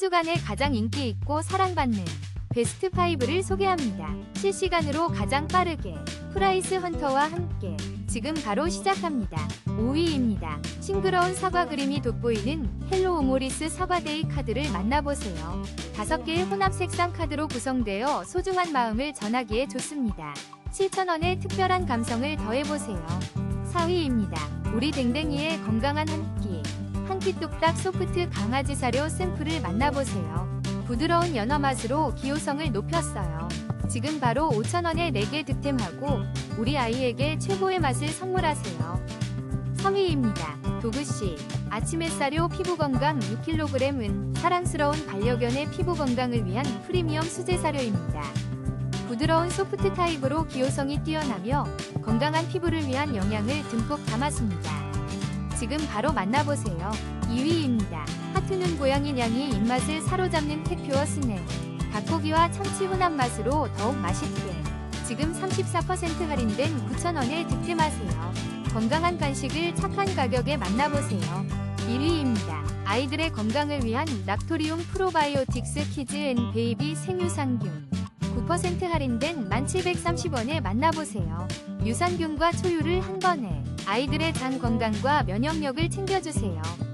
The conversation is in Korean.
주간에 가장 인기 있고 사랑받는 베스트 5를 소개합니다. 실시간으로 가장 빠르게 프라이스 헌터와 함께 지금 바로 시작합니다. 5위입니다. 싱그러운 사과 그림이 돋보이는 헬로 오모리스 사과데이 카드를 만나보세요. 5개의 혼합 색상 카드로 구성되어 소중한 마음을 전하기에 좋습니다. 7,000원의 특별한 감성을 더해보세요. 4위입니다. 우리 댕댕이의 건강한 한 끼. 한끼 뚝딱 소프트 강아지 사료 샘플을 만나보세요. 부드러운 연어 맛으로 기호성을 높였어요. 지금 바로 5,000원에 4개 득템하고 우리 아이에게 최고의 맛을 선물하세요. 3위입니다. 도그씨 아침 햇사료 피부 건강 6kg은 사랑스러운 반려견의 피부 건강을 위한 프리미엄 수제 사료입니다. 부드러운 소프트 타입으로 기호성이 뛰어나며 건강한 피부를 위한 영양을 듬뿍 담았습니다. 지금 바로 만나보세요. 2위입니다. 하트는 고양이 냥이 입맛을 사로잡는 택퓨어 스낵. 닭고기와 참치 혼합 맛으로 더욱 맛있게. 지금 34% 할인된 9,000원에 득템하세요. 건강한 간식을 착한 가격에 만나보세요. 1위입니다. 아이들의 건강을 위한 락토리움 프로바이오틱스 키즈 앤 베이비 생유산균. 9% 할인된 1,730원에 만나보세요. 유산균과 초유를 한 번에 아이들의 장 건강과 면역력을 챙겨주세요.